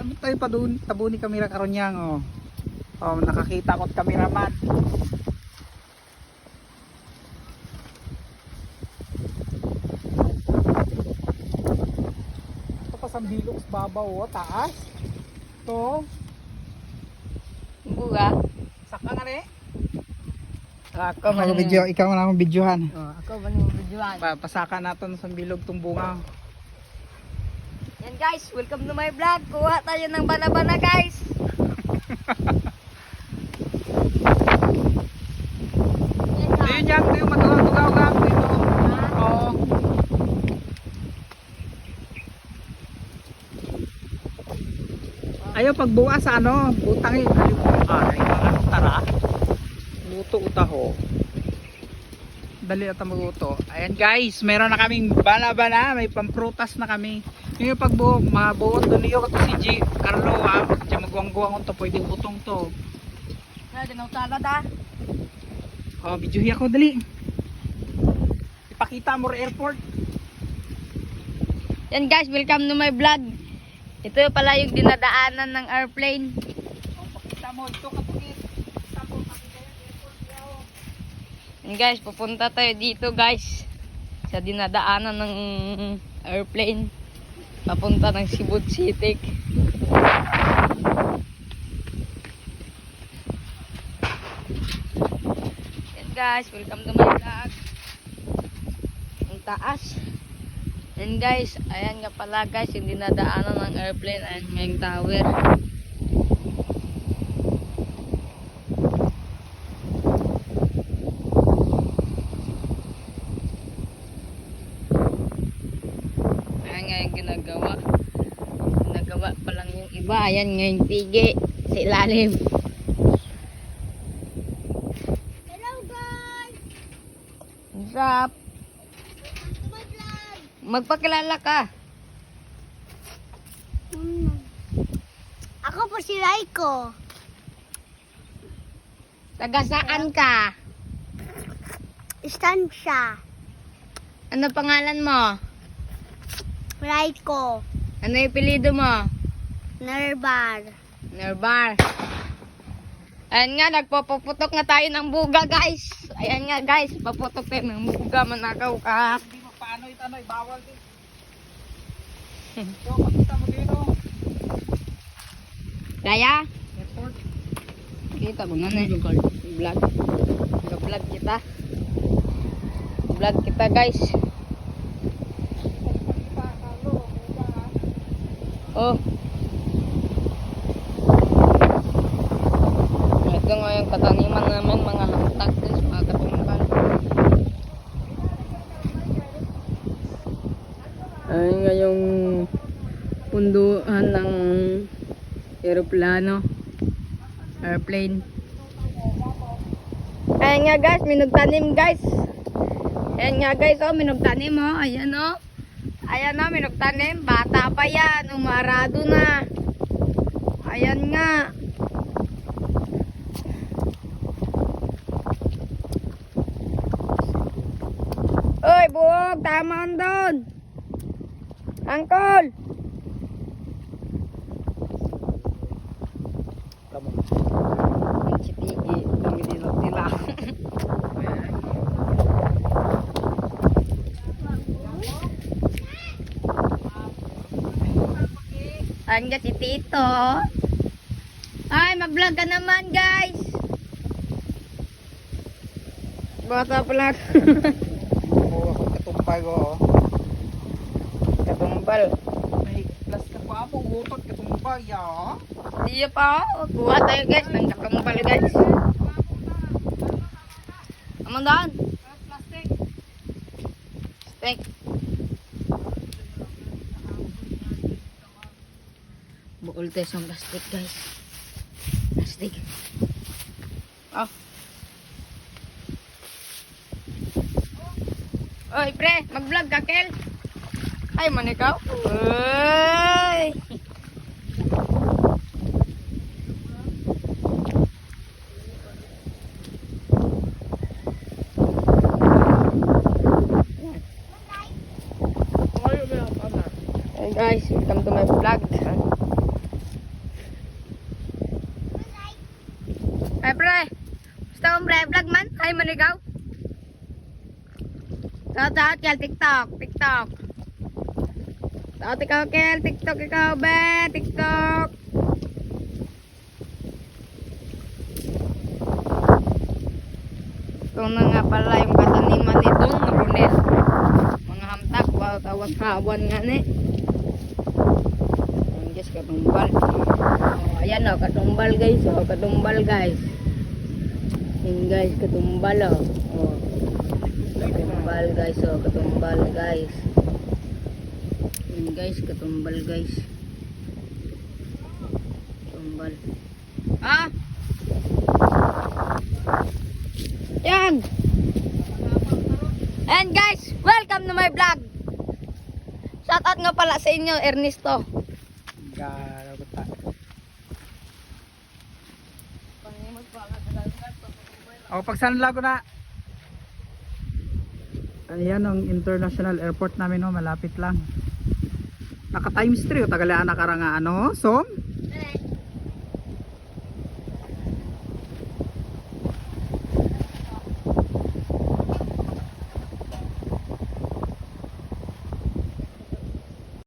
Ano tayo pa doon? Tabo ni kamera karon yang oh. Oh, nakakita ko at kameraman. Ito pa sa bilog sa babaw oh, taas. To, Buga. saka nga rin. Ako Ako video, ikaw na akong videohan. Oh, ako man yung videoan. Pa pasaka natin sa bilog tong bunga. Yan guys, welcome to my vlog. Kuha tayo ng bana-bana guys. Yan, ito yung matugaw-tugaw ka. Ito. Oo. Ayaw pagbukas sa ano, butang yun. Ay, mga tara. Luto utaho. Dali at maguto. Ayan guys, meron na kaming bala-bala. May pamprutas na kami. Yung pagbuo, mabuot doon niyo kasi si G. Carlo ha. Diyan magwang-guwang to. Pwedeng utong to. Na, dinaw talad ah. Oh, video ako dali. Ipakita mo airport. Yan guys, welcome to my vlog. Ito pala yung dinadaanan ng airplane. Oh, pakita mo ito kapatid. Pakita mo pakita yung airport niya. Yan guys, pupunta tayo dito guys. Sa dinadaanan ng airplane. Papunta ng Cebu City. Yan guys, welcome to my vlog. Ang taas. Yan guys, ayan nga pala guys, yung dinadaanan ng airplane. Ayan nga yung tower. Ayan nga yung ginagawa. Ginagawa pa iba. Ayan nga yung pigi sa ilalim. Hello guys! What's up? Magpakilala ka. Hmm. Ako po si Raiko. Taga saan ka? Istansya. Ano pangalan mo? Raiko. Ano yung pilido mo? Nerbar. Nerbar. Ayan nga, nagpapaputok nga tayo ng buga, guys. Ayan nga, guys, paputok tayo ng buga, manakaw ka. Hindi mo paano ito ano, bawal din. Ito, pakita mo dito. Kaya? Airport. Kita mo na na yung vlog. Nag-vlog kita. Vlog kita, guys. Oh. Kataniman namin, mga hamtak, guys, mga katumpal. Ayun nga yung punduhan ng aeroplano. Airplane. Ayan nga guys, minugtanim guys. Ayan nga guys, oh, minugtanim oh. Ayan oh. Ayan na, minugtanim. Bata pa yan. Umarado na. Ayan nga. Uy, buwog. Tama on doon. Angkol. Ayan si Tito. Ay, mag-vlog ka naman, guys. Bata. Oo, ko. oh. Katumpal. May plus ka pa po, utot katumpay, ya. Di pa. oh. Kuha tayo, guys. Ng katumpal, guys. Amandaan. Plastic. Steak. Bukol tayo sa plastic, guys. Plastic. Oh. Oy, pre, mag-vlog ka, Kel. Ay, man ikaw. Oy. Guys, welcome to my vlog. Ay, pre. Gusto kong pre-vlog man? Ay, manigaw. Shout out kel TikTok, TikTok. Shout out ikaw kel TikTok ikaw be, TikTok. Ito na nga pala yung kataniman nitong Ronel. Mga hamtak, wow, tawag-hawan nga ni. Ayan guys, katumbal. Oh, ayan o, katumbal guys. Oh, katumbal guys. Ayan guys, katumbal o. Oh. Katumbal guys, oh, katumbal guys. Ayan guys, katumbal guys. Katumbal. Ah! Yan! And guys, welcome to my vlog. Shout out nga pala sa inyo, Ernesto. O, pag saan lago na? Ayan ang international airport namin, no? malapit lang. Naka times 3, o tagalaan na karanga, ano? So,